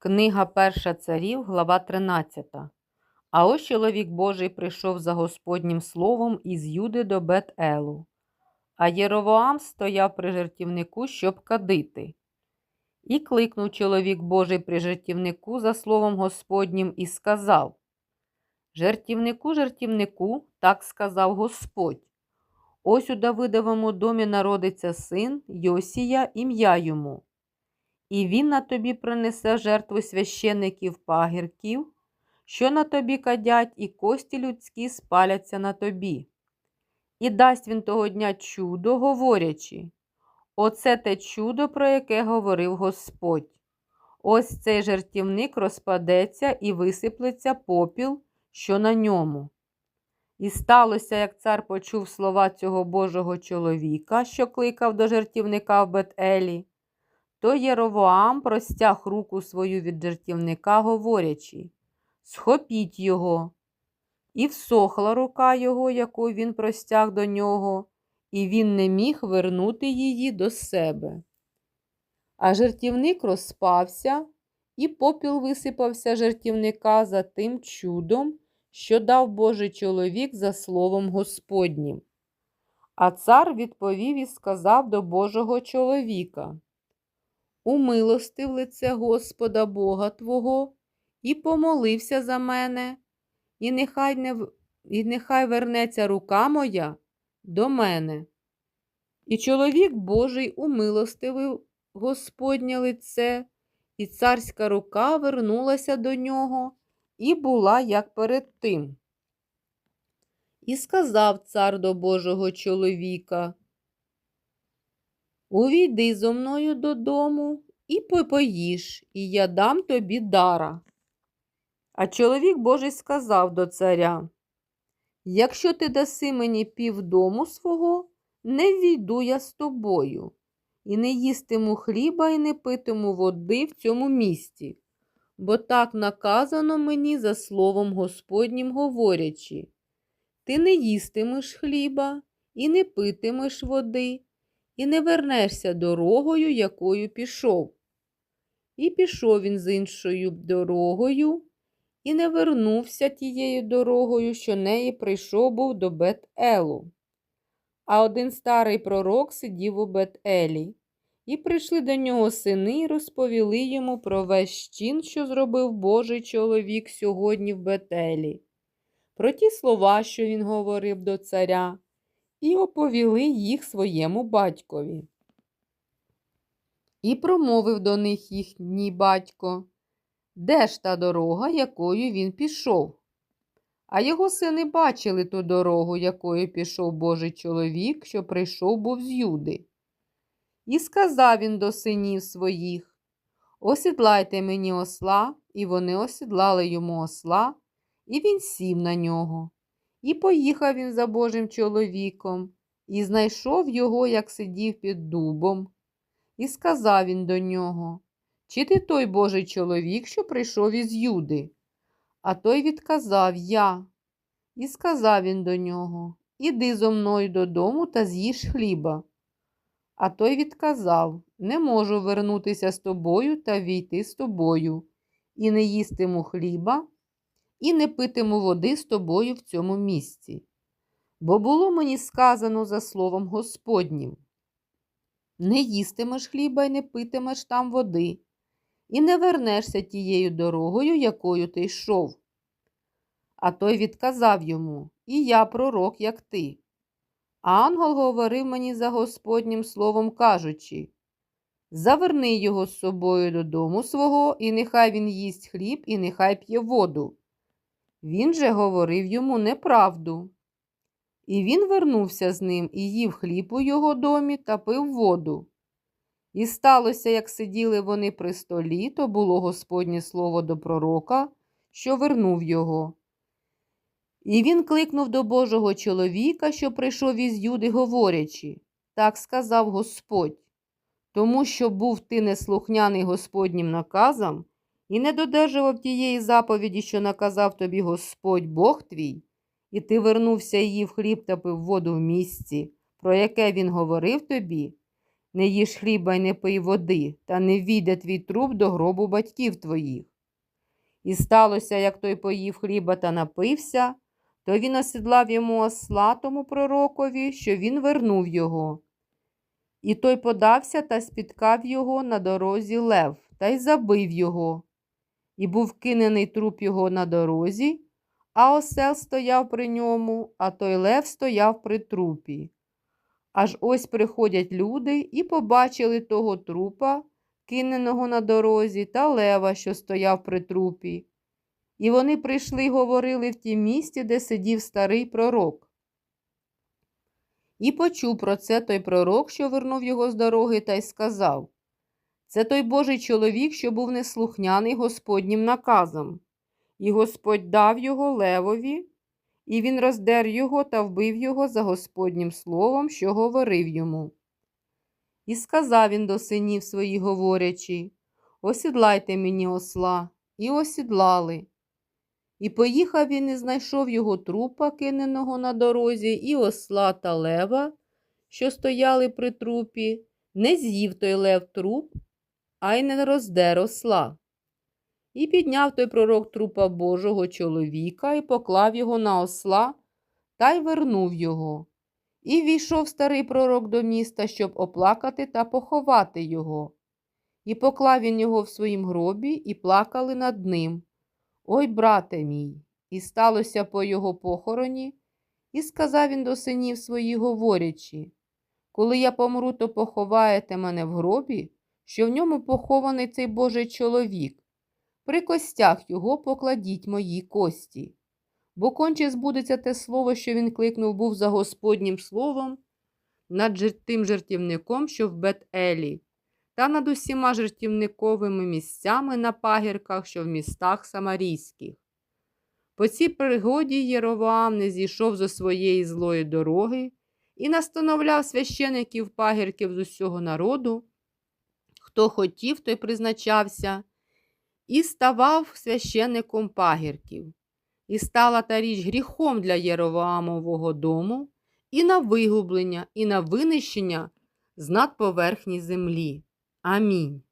Книга Перша царів, глава 13. А ось чоловік Божий прийшов за Господнім словом із Юди до Бет-Елу. А Єровоам стояв при жертівнику, щоб кадити. І кликнув чоловік Божий при жертівнику за словом Господнім і сказав: Жертівнику, жертівнику, так сказав Господь. Ось у Давидовому домі народиться син Йосія, ім'я йому. І він на тобі принесе жертву священиків пагірків, що на тобі кадять, і кості людські спаляться на тобі. І дасть він того дня чудо, говорячи Оце те чудо, про яке говорив Господь. Ось цей жертівник розпадеться і висиплеться попіл, що на ньому. І сталося, як цар почув слова цього Божого чоловіка, що кликав до жертівника в Бет-Елі, то Єровоам простяг руку свою від жертівника, говорячи Схопіть його. І всохла рука його, яку він простяг до нього, і він не міг вернути її до себе. А жертівник розпався, і попіл висипався жертівника за тим чудом, що дав Божий чоловік за словом Господнім. А цар відповів і сказав до Божого чоловіка Умилостив лице Господа Бога Твого, і помолився за мене, і нехай, не, і нехай вернеться рука моя до мене. І чоловік Божий умилостивив Господнє лице, і царська рука вернулася до нього і була як перед тим. І сказав цар до Божого чоловіка Увійди зо мною додому і попоїш, і я дам тобі дара. А чоловік Божий сказав до царя Якщо ти даси мені півдому свого, не війду я з тобою, і не їстиму хліба, і не питиму води в цьому місті, бо так наказано мені за словом Господнім говорячи. Ти не їстимеш хліба, і не питимеш води, і не вернешся дорогою, якою пішов. І пішов він з іншою дорогою, і не вернувся тією дорогою, що неї прийшов був до Бет-Елу. А один старий пророк сидів у Бет-Елі, і прийшли до нього сини і розповіли йому про весь чин, що зробив Божий чоловік сьогодні в Бет-Елі, про ті слова, що він говорив до царя, і оповіли їх своєму батькові. І промовив до них їхній батько, де ж та дорога, якою він пішов? А його сини бачили ту дорогу, якою пішов Божий чоловік, що прийшов був з Юди. І сказав він до синів своїх Осідлайте мені осла, і вони осідлали йому осла, і він сів на нього. І поїхав він за Божим чоловіком, і знайшов його, як сидів під дубом. І сказав він до нього Чи ти той Божий чоловік, що прийшов із Юди? А той відказав Я. І сказав він до нього Іди зо мною додому та з'їж хліба. А той відказав Не можу вернутися з тобою та війти з тобою, і не їстиму хліба, і не питиму води з тобою в цьому місці. Бо було мені сказано за словом Господнім не їстимеш хліба і не питимеш там води, і не вернешся тією дорогою, якою ти йшов. А той відказав йому І я пророк, як ти. А ангел говорив мені за Господнім словом, кажучи Заверни його з собою додому свого, і нехай він їсть хліб, і нехай п'є воду. Він же говорив йому неправду. І він вернувся з ним і їв хліб у його домі та пив воду. І сталося, як сиділи вони при столі, то було Господнє слово до пророка, що вернув його. І він кликнув до Божого чоловіка, що прийшов із Юди, говорячи так сказав Господь, тому що був ти неслухняний Господнім наказам і не додержував тієї заповіді, що наказав тобі Господь Бог твій, і ти вернувся і їв хліб та пив воду в місці, про яке він говорив тобі, не їж хліба й не пий води, та не війде твій труп до гробу батьків твоїх. І сталося, як той поїв хліба та напився, то він осідлав йому осла тому пророкові, що він вернув його. І той подався та спіткав його на дорозі лев та й забив його. І був кинений труп його на дорозі, а осел стояв при ньому, а той лев стояв при трупі. Аж ось приходять люди і побачили того трупа, киненого на дорозі, та лева, що стояв при трупі. І вони прийшли й говорили в тім місті, де сидів старий пророк. І почув про це той пророк, що вернув його з дороги, та й сказав Це той Божий чоловік, що був неслухняний Господнім наказом. І Господь дав його левові, і він роздер його та вбив його за Господнім словом, що говорив йому. І сказав він до синів своїх, говорячи Осідлайте мені осла, і осідлали. І поїхав він і знайшов його трупа, киненого на дорозі, і осла та лева, що стояли при трупі, не з'їв той лев труп, а й не роздер осла. І підняв той пророк трупа Божого чоловіка і поклав його на осла та й вернув його. І війшов старий пророк до міста, щоб оплакати та поховати його. І поклав він його в своїм гробі, і плакали над ним. Ой, брате мій, і сталося по його похороні, і сказав він до синів своїх, говорячи, коли я помру, то поховаєте мене в гробі, що в ньому похований цей Божий чоловік. При костях його покладіть мої кості. Бо конче збудеться те слово, що він кликнув, був за Господнім словом, над тим жертівником, що в Бет-Елі, та над усіма жертівниковими місцями на пагірках, що в містах Самарійських. По цій пригоді Єровоам не зійшов зо своєї злої дороги і настановляв священиків пагірків з усього народу. Хто хотів, той призначався, і ставав священником пагірків. І стала та річ гріхом для Єровоамового дому, і на вигублення, і на винищення з надповерхні землі. Амінь.